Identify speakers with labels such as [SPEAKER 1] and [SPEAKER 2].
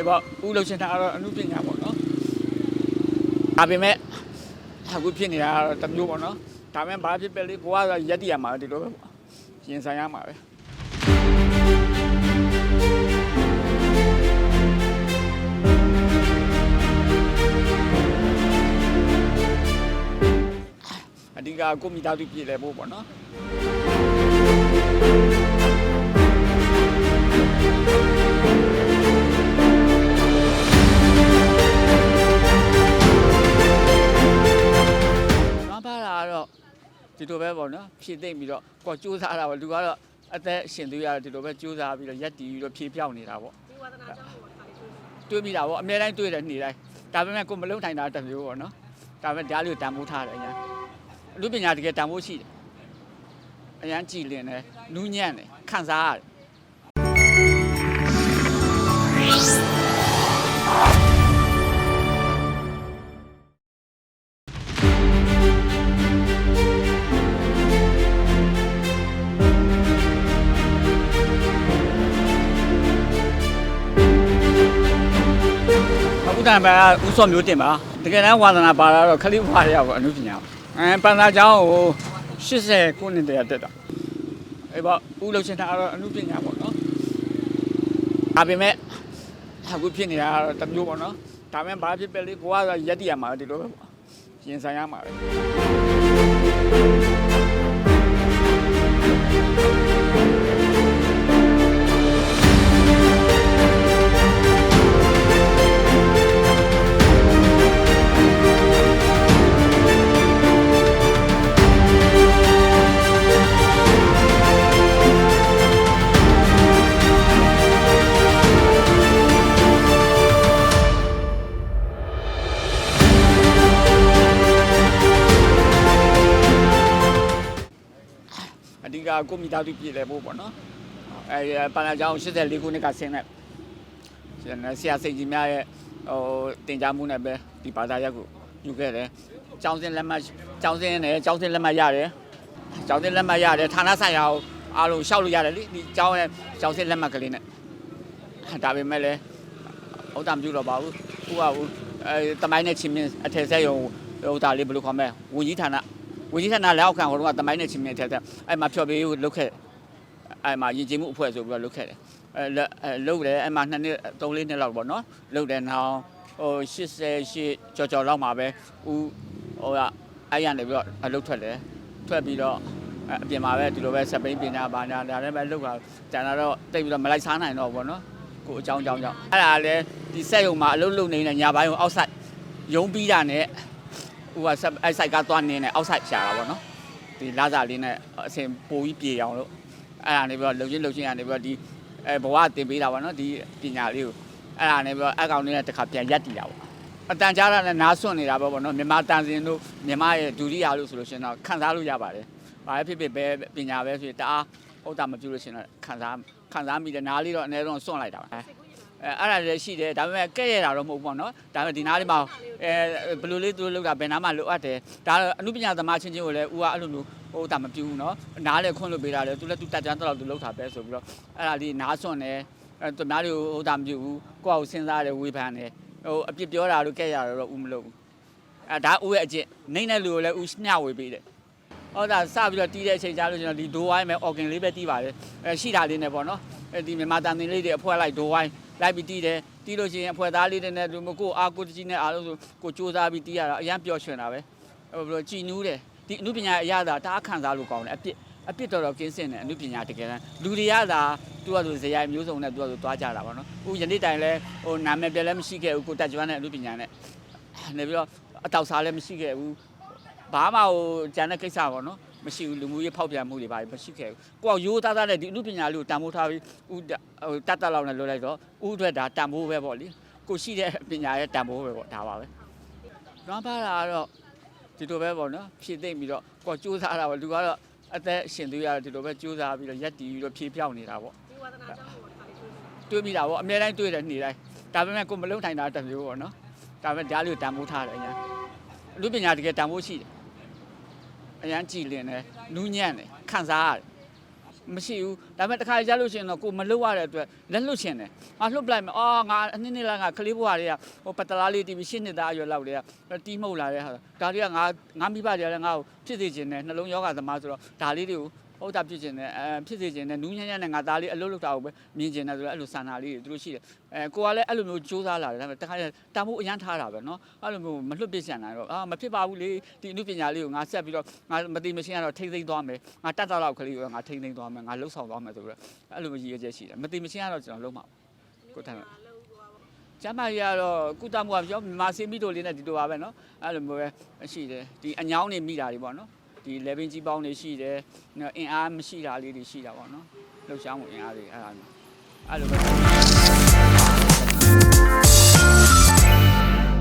[SPEAKER 1] အေးပေါ့ဦးလှုပ်ရှင်တာကတော့အမှုပညာပေါ့နော်ဒါပေမဲ့အခုဖြစ်နေတာကတော့တစ်မျိုးပေါ့နော်ဒါပေမဲ့ဘာဖြစ်ပဲလေကိုကရက်တည်ရမှာဒီလိုပဲပေါ့ရင်ဆိုင်ရမှာပဲအဓိကကိုမိသားစုပြည်လဲဖို့ပေါ့နော်။ ဒီလိုပဲပေါ့နော်ဖြည့်သိမ့်ပြီးတော့ကိုစူးစမ်းတာပေါ့လူကတော့အသက်ရှင်သွေးရတယ်ဒီလိုပဲစူးစမ်းပြီးတော့ရက်တီပြီးတော့ဖြည့်ပြောင်းနေတာပေါ့
[SPEAKER 2] ဒီဝါသနာကြောင့်ဟိုခါလေးတွေ့
[SPEAKER 1] တွေးမိတာပေါ့အများတိုင်းတွေးတယ်နေ့တိုင်းဒါပေမဲ့ကိုမလုံထိုင်တာတစ်မျိုးပေါ့နော်ဒါပေမဲ့ဓာတ်လေးကိုတန်ဖိုးထားတယ်အညာအလူပညာတကယ်တန်ဖိုးရှိတယ်အရန်ကြည်လင်တယ်နူးညံ့တယ်ခံစားရတယ် အခုတန်ပါဥစောမျိုးတင်ပါတကယ်တမ်းဝါသနာပါလာတော့ခလိဝါရပေါ့အနုပညာအဲပန်သာကျောင်းကို80ခုနှစ်တည်းတက်တာအေးပေါ့ဥလှုပ်ရှင်တာကတော့အနုပညာပေါ့နော်ဒါပေမဲ့အခုဖြစ်နေတာကတော့တစ်မျိုးပေါ့နော်ဒါပေမဲ့ဘာဖြစ်ပဲလေကိုကရက်တည်ရမှာဒီလိုပဲပေါ့ရင်ဆိုင်ရမှာပဲ ကကိုမိသားစုပြည်လဲဖို့ပေါ့နော်အဲပန်လာကျောင်း84ခုနှစ်ကဆင်းတဲ့ဆရာစိတ်ကြီးများရဲ့ဟိုတင် जा မှုနဲ့ပဲဒီဘာသာရပ်ကိုယူခဲ့တယ်ကျောင်းစင်းလက်မှတ်ကျောင်းစင်းနဲ့ကျောင်းစင်းလက်မှတ်ရတယ်ကျောင်းစင်းလက်မှတ်ရတယ်ဌာနဆိုင်ရာကိုအားလုံးရှောက်လို့ရတယ်လေဒီကျောင်းရဲ့ကျောင်းစင်းလက်မှတ်ကလေးနဲ့ဒါပေမဲ့လည်းဟုတ်တာမပြုတော့ပါဘူးဟိုကဟိုအဲတမိုင်းနဲ့ချင်းမြင့်အထက်ဆက်ရုံဟိုတာလေးဘယ်လိုခေါ်မလဲဝန်ကြီးဌာန ဝန်ကြီးဌာနလက်အောက်ခံဟိုတော့ကတမိုင်းနဲ့ချင်းမြင့်ထက်ထက်အဲ့မှာဖြော်ပေးကိုလုတ်ခဲ့အဲ့မှာယဉ်ကျေးမှုအဖွဲ့ဆိုပြီးတော့လုတ်ခဲ့တယ်အဲလုတ်တယ်အဲ့မှာနှစ်နှစ်သုံးလေးနှစ်လောက်ပေါ့နော်လုတ်တယ်နောက်ဟို88ကြော်ကြော်လောက်မှာပဲဦးဟိုကအဲ့ရနေပြီးတော့အလုတ်ထွက်တယ်ထွက်ပြီးတော့အပြင်မှာပဲဒီလိုပဲစပိန်ပညာဘာညာဒါလည်းပဲလုတ်တာကျန်တော့တိတ်ပြီးတော့မလိုက်စားနိုင်တော့ဘောနော်ကိုအကြောင်းအကြောင်းကြောင့်အဲ့ဒါလည်းဒီဆက်ရုံမှာအလုတ်လုတ်နေတဲ့ညာဘိုင်းကိုအောက်ဆိုင်ရုံးပြီးတာနဲ့ ဟိုကဆက်အဲ့ဆိုင်ကသွားနေနေအောက်ဆိုင်ရှာတာပေါ့နော်ဒီလာစာလေးနဲ့အစင်ပိုပြီးပြေအောင်လို့အဲ့ဒါနေပြီးတော့လုံချင်းလုံချင်းရနေပြီးတော့ဒီအဲဘဝတင်ပေးတာပေါ့နော်ဒီပညာလေးကိုအဲ့ဒါနေပြီးတော့အကောင်လေးနဲ့တစ်ခါပြန်ရက်တည်တာပေါ့အတန်ကြားတာနဲ့နားစွန့်နေတာပေါ့ပေါ့နော်မြန်မာတန်စင်တို့မြန်မာရဲ့ဒုတိယလို့ဆိုလို့ရှိရင်တော့ခံစားလို့ရပါတယ်ဘာပဲဖြစ်ဖြစ်ပဲပညာပဲဖြစ်တအားဟုတ်တာမပြုလို့ရှိရင်တော့ခံစားခံစားမိတယ်နားလေးတော့အနည်းဆုံးစွန့်လိုက်တာပါ အဲအဲ့ဒါလည်းရှိတယ်ဒါပေမဲ့ကဲ့ရတာတော့မဟုတ်ဘူးပေါ့နော်ဒါပေမဲ့ဒီနားလေးမှာအဲဘယ်လိုလေးသူတို့လောက်တာဘယ်နားမှာလိုအပ်တယ်ဒါအမှုပညာသမားချင်းချင်းကိုလည်းဦးကအဲ့လိုမျိုးဟိုဒါမပြူးနော်နားလည်းခွင့်လို့ပေးတာလေသူလည်းသူတက်ကြမ်းတော့သူလောက်တာပဲဆိုပြီးတော့အဲ့ဒါလေးနားစွန့်တယ်အဲသူနားလေးဟိုဒါမပြူးဘူးကိုယ့်အကိုစဉ်းစားတယ်ဝေဖန်တယ်ဟိုအပြစ်ပြောတာလို့ကဲ့ရတာတော့ဦးမလုပ်ဘူးအဲဒါဦးရဲ့အကျင့်နိုင်တဲ့လူကိုလည်းဦးမျှဝေပေးတယ်ဟုတ်တာစပြီးတော့တီးတဲ့အချိန်ကျလို့ကျွန်တော်ဒီဒိုးဝိုင်းမဲ့အော်ဂင်လေးပဲတီးပါတယ်အဲရှိတာလေးနဲ့ပေါ့နော်အဲဒီမြန်မာတန်တင်လေးတွေအဖွဲလိုက်ဒိုးဝိုင်း လိုက်ပြီးတီးတယ်တီးလို့ရှိရင်အဖွဲသားလေးတွေနဲ့လူမကိုအားကိုတကြီးနဲ့အားလို့ဆိုကိုစူးစမ်းပြီးတီးရတာအရန်ပျော်ရွှင်တာပဲဟိုဘယ်လိုကြည်နူးတယ်ဒီအမှုပညာအရသာတအားခံစားလို့ကောင်းတယ်အပြစ်အပြစ်တော်တော်ကင်းစင်တယ်အမှုပညာတကယ်တမ်းလူတွေရတာသူကဆိုဇေယျမျိုးစုံနဲ့သူကဆိုသွားကြတာပေါ့နော်ဦးယနေ့တိုင်လဲဟိုနာမည်ပြလည်းမရှိခဲ့ဘူးကိုတက်ကြွနဲ့အမှုပညာနဲ့နေပြီးတော့အတောက်စားလည်းမရှိခဲ့ဘူး ဘာမှဟိုကျန်တဲ့ကိစ္စပေါ့နော်မရှိဘူးလူမှုရေးဖောက်ပြန်မှုတွေဘာတွေမရှိခဲ့ဘူးကိုကရိုးသားသားနဲ့ဒီအမှုပညာလေးကိုတန်ဖိုးထားပြီးဥတဟိုတတ်တတ်လောက်နဲ့လွှတ်လိုက်တော့ဥအတွက်ဒါတန်ဖိုးပဲပေါ့လေကိုရှိတဲ့ပညာရဲ့တန်ဖိုးပဲပေါ့ဒါပါပဲလွမ်းပါတာကတော့ဒီလိုပဲပေါ့နော်ဖြည့်သိမ့်ပြီးတော့ကိုစူးစမ်းတာပေါ့လူကတော့အသက်ရှင်သွေးရတယ်ဒီလိုပဲစူးစမ်းပြီးတော့ရက်တီပြီးတော့ဖြည့်ပြောင်းနေတာပေါ့
[SPEAKER 2] ဒီဝါသနာကြောင့်ဟိုခါလေးတွေ့
[SPEAKER 1] တွေးမိတာပေါ့အများတိုင်းတွေးတယ်နေ့တိုင်းဒါပေမဲ့ကိုမလုံထိုင်တာတစ်မျိုးပေါ့နော်ဒါပေမဲ့ဓာတ်လေးကိုတန်ဖိုးထားတယ်အညာလူပညာတကယ်တန်ဖိုးရှိတယ် အရန်ကြည်လင်တယ်နူးညံ့တယ်ခံစားရတယ်မရှိဘူးဒါပေမဲ့တစ်ခါကြားလို့ရှိရင်တော့ကိုမလွတ်ရတဲ့အတွက်လက်လွတ်ရှင်တယ်ငါလွတ်ပလိုက်မယ်အော်ငါအနှစ်နှစ်လားငါကလေးဘွားတွေကဟိုပတလားလေးတီးပြီးရှင်းနှစ်သားအရွယ်လောက်တွေကတီးမှုတ်လာတဲ့ဟာဒါတွေကငါငါမိဘတွေကလည်းငါ့ကိုဖြစ်စေခြင်းနဲ့နှလုံးယောဂသမားဆိုတော့ဒါလေးတွေကို ဟုတ်တာဖြစ်ခြင်းနဲ့အဲဖြစ်စေခြင်းနဲ့နူးညံ့ညံ့နဲ့ငါသားလေးအလုပ်လုပ်တာကိုပဲမြင်ခြင်းနဲ့ဆိုတော့အဲ့လိုဆန္ဒလေးတွေသူတို့ရှိတယ်အဲကိုကလည်းအဲ့လိုမျိုးစူးစမ်းလာတယ်ဒါပေမဲ့တခါတည်းတန်ဖို့အရန်ထားတာပဲเนาะအဲ့လိုမျိုးမလွတ်ပြစ်ချင်တာတော့အာမဖြစ်ပါဘူးလေဒီအမှုပညာလေးကိုငါဆက်ပြီးတော့ငါမသိမရှင်းရတော့ထိမ့်သိမ့်သွားမယ်ငါတတ်တာတော့ကလေးကိုငါထိမ့်သိမ့်သွားမယ်ငါလှုပ်ဆောင်သွားမယ်ဆိုပြီးတော့အဲ့လိုမျိုးရည်ရွယ်ချက်ရှိတယ်မသိမရှင်းရတော့ကျွန်တော်လုံးမှာ ကိုယ်တိုင်ပါ
[SPEAKER 2] လှုပ်သွားပါ
[SPEAKER 1] ကျမ်းမာရေးကတော့ကုသမှုကပြောမြန်မာစင်မီတို့လေးနဲ့ဒီလိုပါပဲเนาะအဲ့လိုမျိုးပဲရှိတယ်ဒီအညောင်းနေမိတာတွေပေါ့เนาะ ဒီ level ကြီးပေါင်းတွေရှိတယ်အင်အားမရှိတာလေးတွေရှိတာပေါ့နော်လှုပ်ရှားမှုအင်အားတွေအဲ့ဒါမျိုးအဲ့လိုပဲ